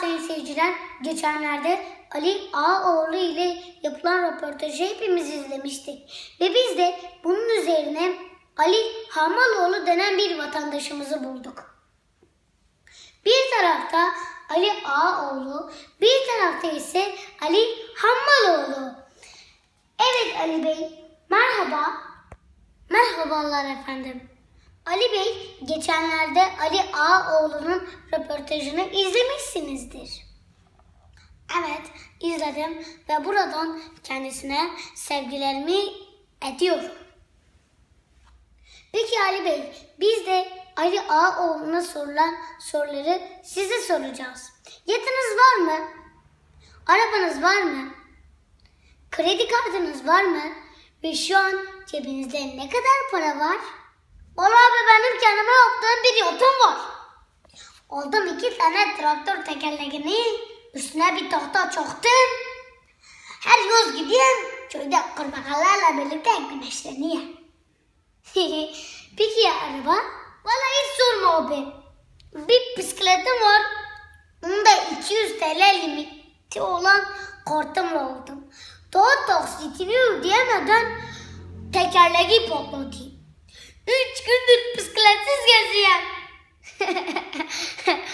sayın seyirciler, geçenlerde Ali Ağaoğlu ile yapılan röportajı hepimiz izlemiştik. Ve biz de bunun üzerine Ali Hamaloğlu denen bir vatandaşımızı bulduk. Bir tarafta Ali Ağaoğlu, bir tarafta ise Ali Hammaloğlu. Evet Ali Bey, merhaba. Merhabalar efendim. Ali Bey, geçenlerde Ali Ağaoğlu'nun röportajını izlemişsinizdir. Evet, izledim ve buradan kendisine sevgilerimi ediyorum. Peki Ali Bey, biz de Ali Ağaoğlu'na sorulan soruları size soracağız. Yatınız var mı? Arabanız var mı? Kredi kartınız var mı? Ve şu an cebinizde ne kadar para var? Vallahi benim kendime yaptığım bir yatım var. Aldım iki tane traktör tekerleğini, üstüne bir tahta çaktım. Her yaz gidiyorum, köyde kurbağalarla birlikte güneşleniyorum. Peki ya araba? Vallahi hiç sorma abi. Bir bisikletim var. Onu da 200 TL limiti olan kartımla aldım. Daha taksitini ödeyemeden tekerleği patladı. Üç gündür bisikletsiz geziyorum.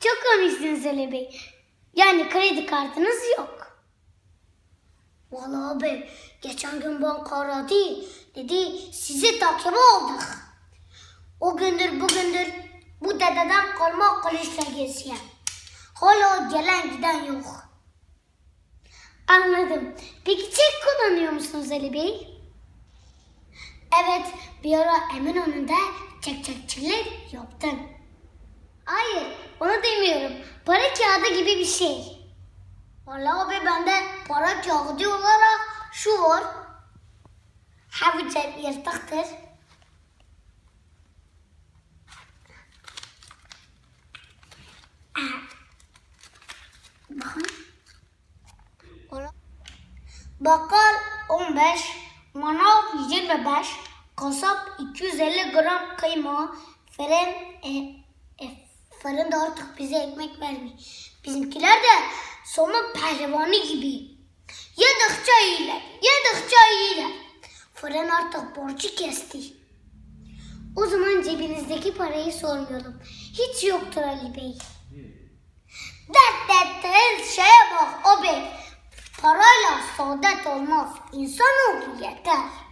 Çok komiksin Ali Bey. Yani kredi kartınız yok. Vallahi abi geçen gün banka aradı. Dedi sizi takibe aldık. O gündür bugündür bu dededen kalma kılıçla geziyor. Hala gelen giden yok. Anladım. Peki çek kullanıyor musunuz Ali Bey? Bir ara Eminönü'nde çekçekçilik yaptım. Hayır, onu demiyorum. Para kağıdı gibi bir şey. Vallahi abi bende para kağıdı olarak şu var. Ha bu cep yırtıktır. Bakın. Bakkal 15, manav 25, kasap 250 gram kıyma, fırın, e, e, fırın da artık bize ekmek vermiyor. Bizimkiler de sonu pehlivanı gibi. Yedikçe iyiler, yedikçe iyiler. Fırın artık borcu kesti. O zaman cebinizdeki parayı sormayalım. Hiç yoktur Ali Bey. Dert ettiğin şeye bak abi. Parayla saadet olmaz. İnsanoğlu yeter.